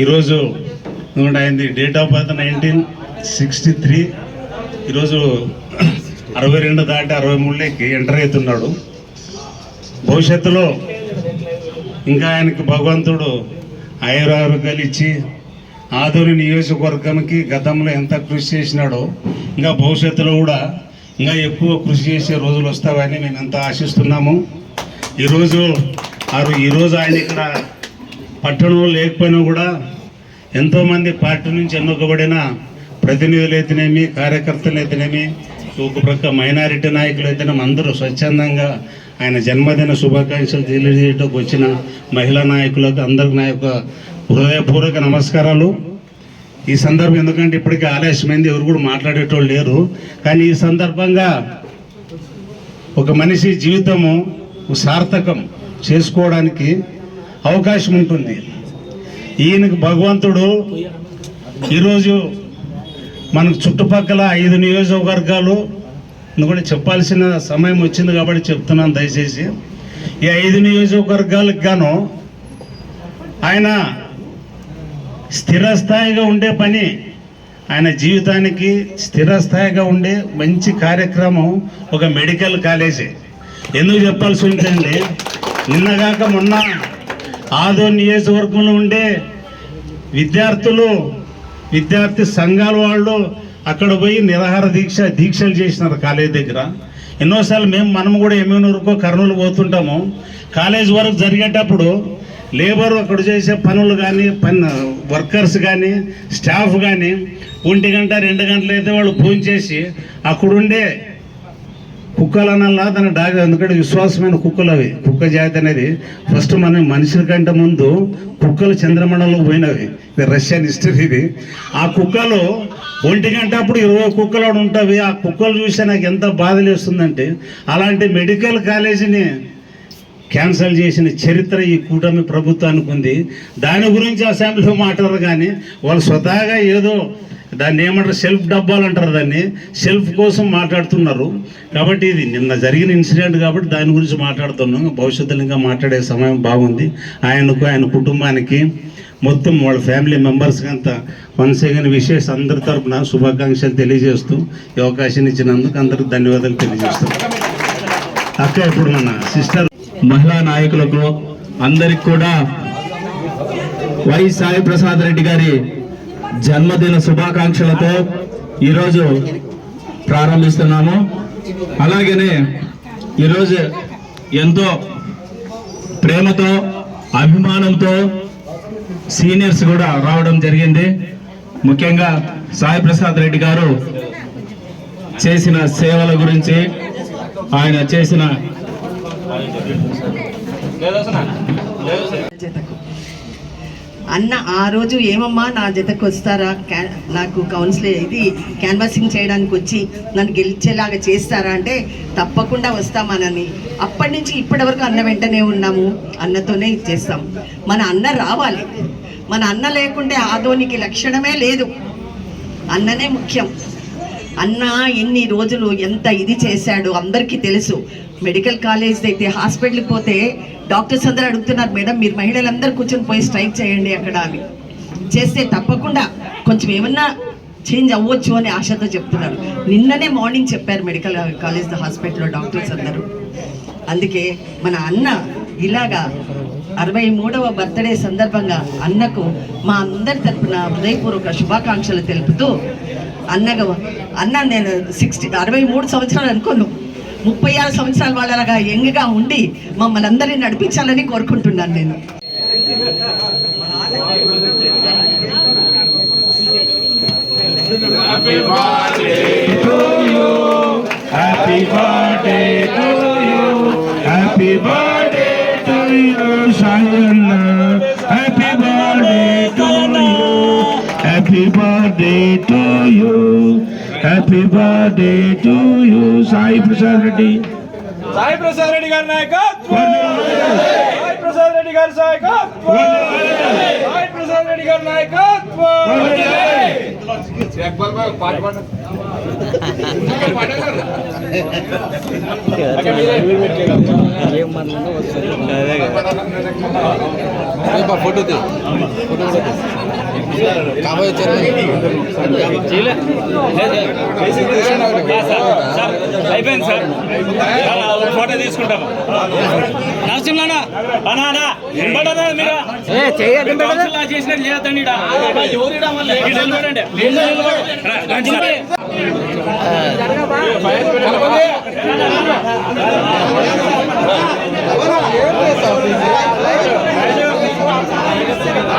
ఈరోజు ఎందుకంటే ఆయనది date of birth nineteen sixty three ఈరోజు అరవై రెండు దాటి అరవై మూడులోకి ఎంటర్ అవుతున్నాడు. భవిష్యత్తులో ఇంకా ఆయనకి భగవంతుడు ఆయురారోగ్యాలు ఇచ్చి ఆదూరి నియోజకవర్గానికి గతంలో ఎంత కృషి చేసినాడో ఇంకా భవిష్యత్తులో కూడా ఇంకా ఎక్కువ కృషి చేసే రోజులు వస్తావని మేము ఎంత ఆశిస్తున్నాము. ఈరోజు ఆరు ఈరోజు ఆయన ఇక్కడ పట్టణంలో లేకపోయినా కూడా ఎంతోమంది పార్టీ నుంచి ఎన్నుకబడిన ప్రతినిధులు అయితేనేమి కార్యకర్తలు అయితేనేమి ఒక ప్రక్క మైనారిటీ నాయకులు అయితేనే అందరూ స్వచ్ఛందంగా ఆయన జన్మదిన శుభాకాంక్షలు తెలియజేయడానికి వచ్చిన మహిళా నాయకులకు అందరికి నా యొక్క హృదయపూర్వక నమస్కారాలు. ఈ సందర్భం ఎందుకంటే ఇప్పటికీ ఆలస్యమైంది ఎవరు కూడా మాట్లాడేటోళ్ళు లేరు. కానీ ఈ సందర్భంగా ఒక మనిషి జీవితము సార్థకం చేసుకోవడానికి అవకాశం ఉంటుంది. ఈయనకు భగవంతుడు ఈరోజు మనకు చుట్టుపక్కల ఐదు నియోజకవర్గాలు కూడా చెప్పాల్సిన సమయం వచ్చింది కాబట్టి చెప్తున్నాను దయచేసి. ఈ ఐదు నియోజకవర్గాలకు గాను ఆయన స్థిరస్థాయిగా ఉండే పని ఆయన జీవితానికి స్థిరస్థాయిగా ఉండే మంచి కార్యక్రమం ఒక మెడికల్ కాలేజీ. ఎందుకు చెప్పాల్సి ఉంటుందండి నిన్నగాక మొన్న ఆదో నియోజకవర్గంలో ఉండే విద్యార్థులు విద్యార్థి సంఘాల వాళ్ళు అక్కడ పోయి నిరాహార దీక్ష దీక్షలు చేసినారు కాలేజ్ దగ్గర. ఎన్నోసార్లు మేము మనం కూడా ఎమ్మెనూరుకో కర్నూలు పోతుంటాము. కాలేజ్ వరకు జరిగేటప్పుడు లేబర్ అక్కడ చేసే పనులు కానీ పని వర్కర్స్ కానీ స్టాఫ్ కానీ ఒంటి గంట రెండు గంటలు అయితే వాళ్ళు ఫోన్ చేసి అక్కడుండే కుక్కలనల్లా తన దాని డాగ్ ఎందుకంటే విశ్వాసమైన కుక్కలు అవి కుక్క జాతి అనేది ఫస్ట్ మనం మనుషుల కంటే ముందు కుక్కలు చంద్రమండలంలో పోయినవి. ఇది రష్యన్ హిస్టరీ ఇది. ఆ కుక్కలు ఒంటి గంట అప్పుడు ఇరవై కుక్కలు ఆడ ఉంటాయి ఆ కుక్కలు చూస్తే నాకు ఎంత బాధ లేస్తుందంటే అలాంటి మెడికల్ కాలేజీని క్యాన్సల్ చేసిన చరిత్ర ఈ కూటమి ప్రభుత్వానికి ఉంది. దాని గురించి అసెంబ్లీలో మాట్లాడరు కానీ వాళ్ళు స్వతహాగా ఏదో దాన్ని ఏమంటారు సెల్ఫ్ డబ్బాలు అంటారు దాన్ని. సెల్ఫ్ కోసం మాట్లాడుతున్నారు. కాబట్టి ఇది నిన్న జరిగిన ఇన్సిడెంట్ కాబట్టి దాని గురించి మాట్లాడుతున్నాం భవిష్యత్తులో ఇంకా మాట్లాడే సమయం బాగుంది. ఆయనకు ఆయన కుటుంబానికి మొత్తం వాళ్ళ ఫ్యామిలీ మెంబర్స్కి అంతా కొనసాగిన విశేష అందరి తరఫున శుభాకాంక్షలు తెలియజేస్తూ ఈ అవకాశం ఇచ్చినందుకు అందరికి ధన్యవాదాలు తెలియజేస్తాం అక్క ఇప్పుడు మన సిస్టర్ మహిళా నాయకులకు అందరికి కూడా వై సాయి ప్రసాద్ రెడ్డి గారి జన్మదిన శుభాకాంక్షలతో ఈరోజు ప్రారంభిస్తున్నాము. అలాగనే ఈరోజు ఎంతో ప్రేమతో అభిమానంతో సీనియర్స్ కూడా రావడం జరిగింది. ముఖ్యంగా సాయి ప్రసాద్ రెడ్డి గారు చేసిన సేవల గురించి ఆయన చేసిన అన్న ఆ రోజు ఏమమ్మా నా జతకు వస్తారా? క్యా నాకు కౌన్సిలర్ ఇది క్యాన్వాసింగ్ చేయడానికి వచ్చి నన్ను గెలిచేలాగా చేస్తారా అంటే తప్పకుండా వస్తామనని అప్పటి నుంచి ఇప్పటి వరకు అన్న వెంటనే ఉన్నాము. అన్నతోనే ఇది చేస్తాం. మన అన్న రావాలి. మన అన్న లేకుంటే ఆదోనికి లక్షణమే లేదు. అన్ననే ముఖ్యం. అన్న ఎన్ని రోజులు ఎంత ఇది చేశాడు అందరికీ తెలుసు. మెడికల్ కాలేజ్ అయితే హాస్పిటల్కి పోతే డాక్టర్స్ అందరూ అడుగుతున్నారు మేడం మీరు మహిళలందరూ కూర్చొని పోయి స్ట్రైక్ చేయండి అక్కడ అని. చేస్తే తప్పకుండా కొంచెం ఏమన్నా చేంజ్ అవ్వచ్చు అని ఆశతో చెప్తున్నారు. నిన్ననే మార్నింగ్ చెప్పారు మెడికల్ కాలేజ్ హాస్పిటల్లో డాక్టర్స్ అందరూ. అందుకే మన అన్న ఇలాగా అరవై మూడవ బర్త్డే సందర్భంగా అన్నకు మా అందరి తరఫున హృదయపూర్వక శుభాకాంక్షలు తెలుపుతూ అన్నగా అన్న నేను సిక్స్టీ అరవై మూడు సంవత్సరాలు అనుకోను. ముప్పై ఆరు సంవత్సరాల వాళ్ళగా యంగ్గా ఉండి మమ్మల్ని అందరినీ నడిపించాలని కోరుకుంటున్నాను నేను. Happy birthday to you. Sai Prasad Reddy. Sai Prasad Reddy గారి నాయకత్వం! సాయి ప్రసాద్ రెడ్డి గారి నాయకత్వం సాయి ప్రసాద్ రెడ్డి గారి నాయకత్వం! ఫోటో తీ ఫోటో కూడా తీ. కాబోయే అయిపోయింది సార్ ఫోటో తీసుకుంటాము నరసింహనా అనా మీరు చేసినట్టు చేయొద్దండి నిలబడండి. రా, రండి సార్. రండి సార్, సార్. సార్, ఎన్నికలండి సార్. సార్, ఎన్నికలు సార్, సార్,